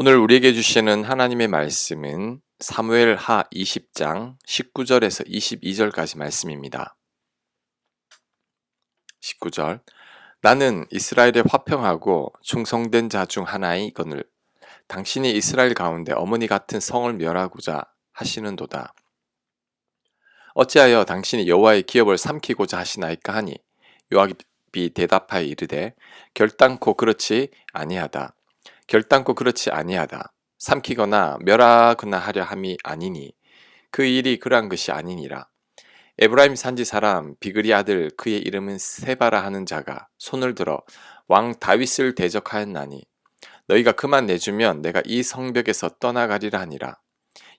오늘 우리에게 주시는 하나님의 말씀은 사무엘 하 20장 19절에서 22절까지 말씀입니다. 19절 나는 이스라엘의 화평하고 충성된 자 중 하나이거늘 당신이 이스라엘 가운데 어머니 같은 성을 멸하고자 하시는도다. 어찌하여 당신이 여호와의 기업을 삼키고자 하시나이까 하니 요압이 대답하여 이르되 결단코 그렇지 아니하다. 결단코 그렇지 아니하다. 삼키거나 멸하거나 하려 함이 아니니 그 일이 그러한 것이 아니니라. 에브라임 산지 사람 비그리 아들 그의 이름은 세바라 하는 자가 손을 들어 왕 다윗을 대적하였나니 너희가 그만 내주면 내가 이 성벽에서 떠나가리라 하니라.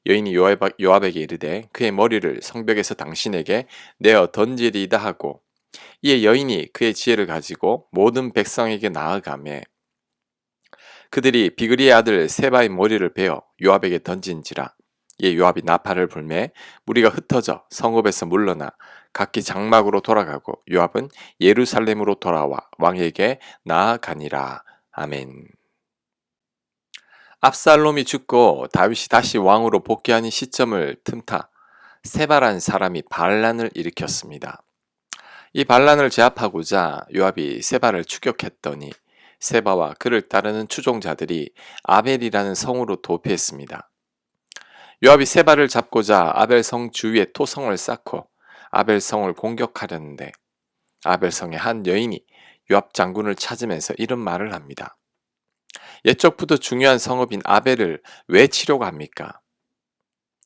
여인이 요압에게 이르되 그의 머리를 성벽에서 당신에게 내어 던지리이다 하고 이에 여인이 그의 지혜를 가지고 모든 백성에게 나아가매 그들이 비그리의 아들 세바의 머리를 베어 요압에게 던진지라 이에 요압이 나팔을 불매 무리가 흩어져 성읍에서 물러나 각기 장막으로 돌아가고 요압은 예루살렘으로 돌아와 왕에게 나아가니라 아멘. 압살롬이 죽고 다윗이 다시 왕으로 복귀하는 시점을 틈타 세바란 사람이 반란을 일으켰습니다. 이 반란을 제압하고자 요압이 세바를 추격했더니 세바와 그를 따르는 추종자들이 아벨이라는 성으로 도피했습니다. 요압이 세바를 잡고자 아벨 성 주위에 토성을 쌓고 아벨 성을 공격하려는데 아벨 성의 한 여인이 요압 장군을 찾으면서 이런 말을 합니다. 옛적부터 중요한 성읍인 아벨을 왜 치려고 합니까?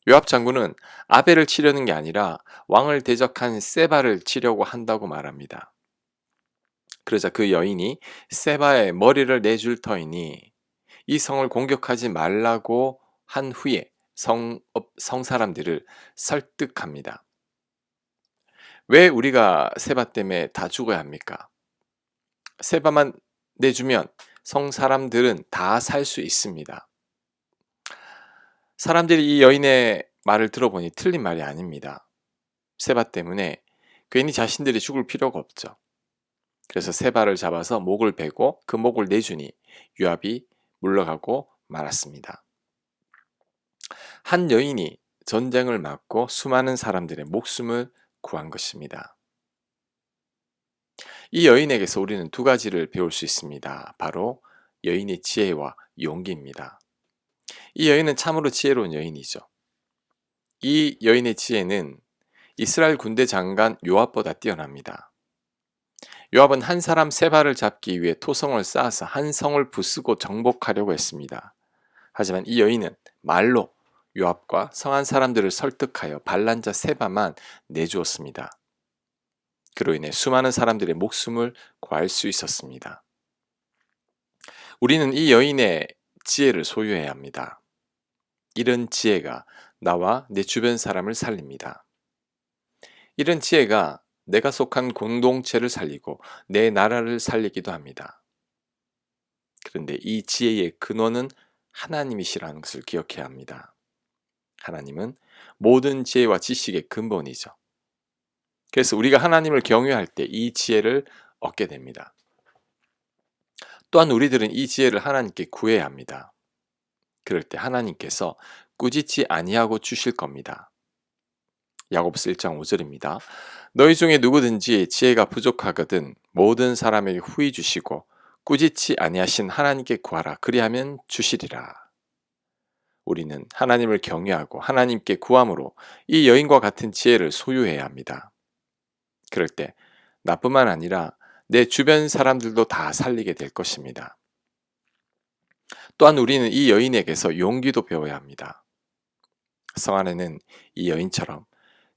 요압 장군은 아벨을 치려는 게 아니라 왕을 대적한 세바를 치려고 한다고 말합니다. 그러자 그 여인이 세바의 머리를 내줄 터이니 이 성을 공격하지 말라고 한 후에 성, 성 사람들을 설득합니다. 왜 우리가 세바 때문에 다 죽어야 합니까? 세바만 내주면 성 사람들은 다 살 수 있습니다. 사람들이 이 여인의 말을 들어보니 틀린 말이 아닙니다. 세바 때문에 괜히 자신들이 죽을 필요가 없죠. 그래서 세바를 잡아서 목을 베고 그 목을 내주니 유압이 물러가고 말았습니다. 한 여인이 전쟁을 막고 수많은 사람들의 목숨을 구한 것입니다. 이 여인에게서 우리는 두 가지를 배울 수 있습니다. 바로 여인의 지혜와 용기입니다. 이 여인은 참으로 지혜로운 여인이죠. 이 여인의 지혜는 이스라엘 군대 장관 요압보다 뛰어납니다. 요압은 한 사람 세 발을 잡기 위해 토성을 쌓아서 한 성을 부수고 정복하려고 했습니다. 하지만 이 여인은 말로 요압과 성한 사람들을 설득하여 반란자 세바만 내주었습니다. 그로 인해 수많은 사람들의 목숨을 구할 수 있었습니다. 우리는 이 여인의 지혜를 소유해야 합니다. 이런 지혜가 나와 내 주변 사람을 살립니다. 이런 지혜가 내가 속한 공동체를 살리고 내 나라를 살리기도 합니다. 그런데 이 지혜의 근원은 하나님이시라는 것을 기억해야 합니다. 하나님은 모든 지혜와 지식의 근본이죠. 그래서 우리가 하나님을 경외할 때 이 지혜를 얻게 됩니다. 또한 우리들은 이 지혜를 하나님께 구해야 합니다. 그럴 때 하나님께서 꾸짖지 아니하고 주실 겁니다. 야고보서 1장 5절입니다. 너희 중에 누구든지 지혜가 부족하거든 모든 사람에게 후히 주시고 꾸짖지 아니하신 하나님께 구하라 그리하면 주시리라. 우리는 하나님을 경외하고 하나님께 구함으로 이 여인과 같은 지혜를 소유해야 합니다. 그럴 때 나뿐만 아니라 내 주변 사람들도 다 살리게 될 것입니다. 또한 우리는 이 여인에게서 용기도 배워야 합니다. 성 안에는 이 여인처럼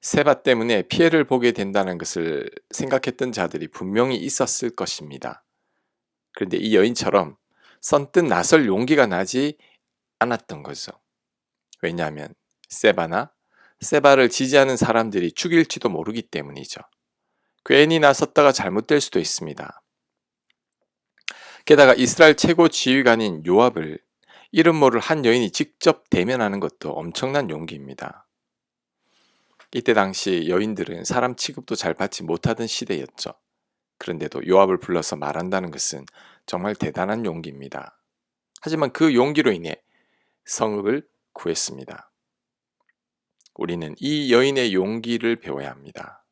세바 때문에 피해를 보게 된다는 것을 생각했던 자들이 분명히 있었을 것입니다. 그런데 이 여인처럼 선뜻 나설 용기가 나지 않았던 거죠. 왜냐하면 세바나 세바를 지지하는 사람들이 죽일지도 모르기 때문이죠. 괜히 나섰다가 잘못될 수도 있습니다. 게다가 이스라엘 최고 지휘관인 요압을 이름 모를 한 여인이 직접 대면하는 것도 엄청난 용기입니다. 이때 당시 여인들은 사람 취급도 잘 받지 못하던 시대였죠. 그런데도 요압을 불러서 말한다는 것은 정말 대단한 용기입니다. 하지만 그 용기로 인해 성읍을 구했습니다. 우리는 이 여인의 용기를 배워야 합니다.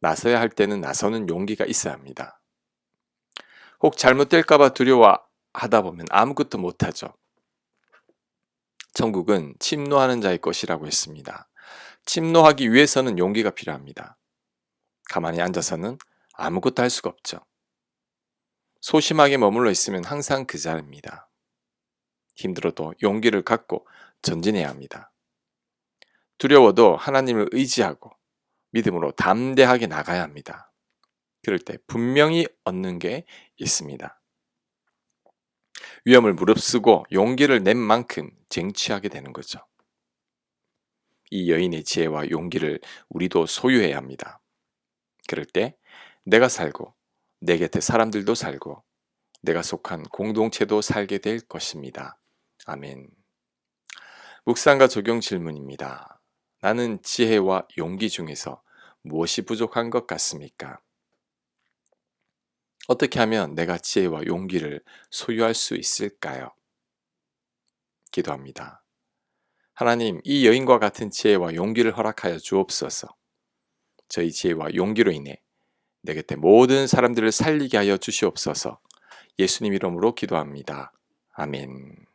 나서야 할 때는 나서는 용기가 있어야 합니다. 혹 잘못될까봐 두려워하다 보면 아무것도 못하죠. 천국은 침노하는 자의 것이라고 했습니다. 침노하기 위해서는 용기가 필요합니다. 가만히 앉아서는 아무것도 할 수가 없죠. 소심하게 머물러 있으면 항상 그 자리입니다. 힘들어도 용기를 갖고 전진해야 합니다. 두려워도 하나님을 의지하고 믿음으로 담대하게 나가야 합니다. 그럴 때 분명히 얻는 게 있습니다. 위험을 무릅쓰고 용기를 낸 만큼 쟁취하게 되는 거죠. 이 여인의 지혜와 용기를 우리도 소유해야 합니다. 그럴 때 내가 살고 내 곁에 사람들도 살고 내가 속한 공동체도 살게 될 것입니다. 아멘. 묵상과 적용 질문입니다. 나는 지혜와 용기 중에서 무엇이 부족한 것 같습니까? 어떻게 하면 내가 지혜와 용기를 소유할 수 있을까요? 기도합니다. 하나님, 이 여인과 같은 지혜와 용기를 허락하여 주옵소서. 저희 지혜와 용기로 인해 내 곁에 모든 사람들을 살리게 하여 주시옵소서. 예수님 이름으로 기도합니다. 아멘.